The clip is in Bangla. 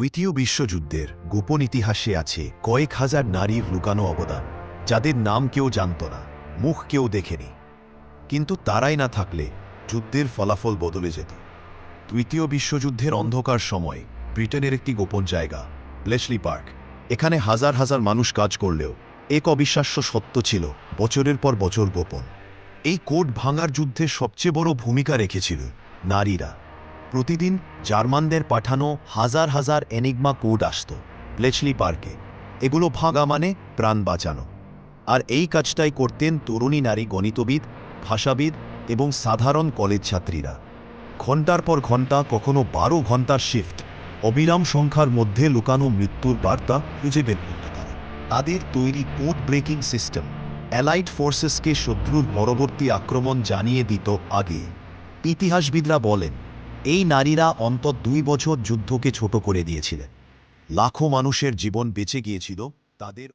দ্বিতীয় বিশ্বযুদ্ধের গোপন ইতিহাসে আছে কয়েক হাজার নারীর লুকানো অবদান, যাদের নাম কেউ জানত না, মুখ কেউ দেখেনি। কিন্তু তারাই না থাকলে যুদ্ধের ফলাফল বদলে যেত। তৃতীয় বিশ্বযুদ্ধের অন্ধকার সময় ব্রিটেনের একটি গোপন জায়গা ব্লেসলি পার্ক এখানে হাজার হাজার মানুষ কাজ করলেও এক অবিশ্বাস্য সত্য ছিল, বছরের পর বছর গোপন। এই কোড ভাঙার যুদ্ধে সবচেয়ে বড় ভূমিকা রেখেছিল নারীরা। প্রতিদিন জার্মানদের পাঠানো হাজার হাজার এনিগমা কোড আসত ব্লেচলি পার্কে। এগুলো ভাঙা মানে প্রাণ বাঁচানো। আর এই কাজটাই করতেন তরুণী নারী গণিতবিদ, ভাষাবিদ এবং সাধারণ কলেজ ছাত্রীরা। ঘণ্টার পর ঘণ্টা কখনো বারো ঘণ্টার শিফট অবিরাম সংখ্যার মধ্যে লুকানো মৃত্যুর বার্তা খুঁজে বের করতে তারা তাদের তৈরি কোড ব্রেকিং সিস্টেম, অ্যালাইড ফোর্সেসকে শত্রুর পরবর্তী আক্রমণ জানিয়ে দিত আগে। ইতিহাসবিদরা বলেন এই নারীরা অন্তত দুই বছর যুদ্ধকে ছোট করে দিয়েছিলেন। লাখো মানুষের জীবন বেঁচে গিয়েছিল, তাদের